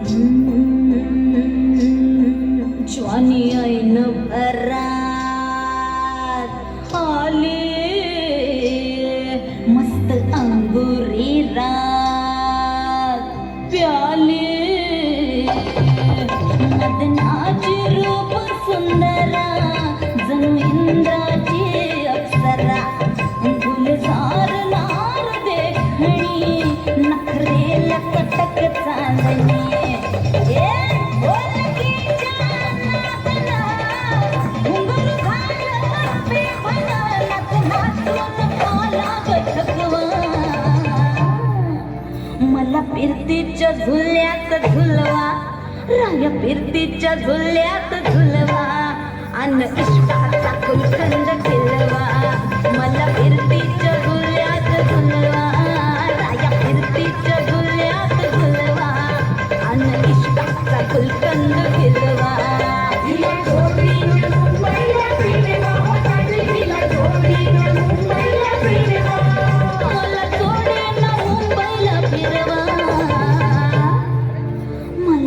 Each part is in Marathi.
Mm -hmm. Johnny. राया फिरतीच्या झुल्यात झुलवा. राया फिरतीच्या झुल्यात झुलवा. अन्न इश्काचा कुलखंड खिलवा.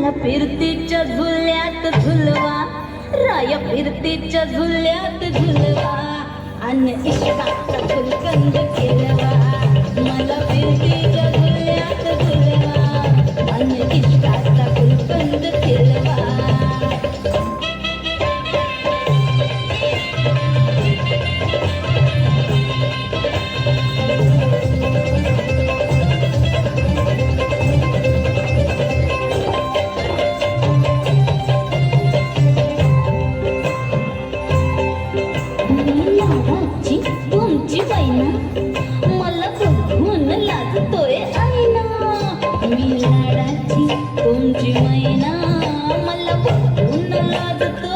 मला फिरतीच्या झुल्यात झुलवा. राया फिरतीच्या झुल्यात झुलवा. अन इष्टाचा झुलकंद केलवा. मला फिरती కొంచెమైనా మళ్ళా ఉన్న రాజుతో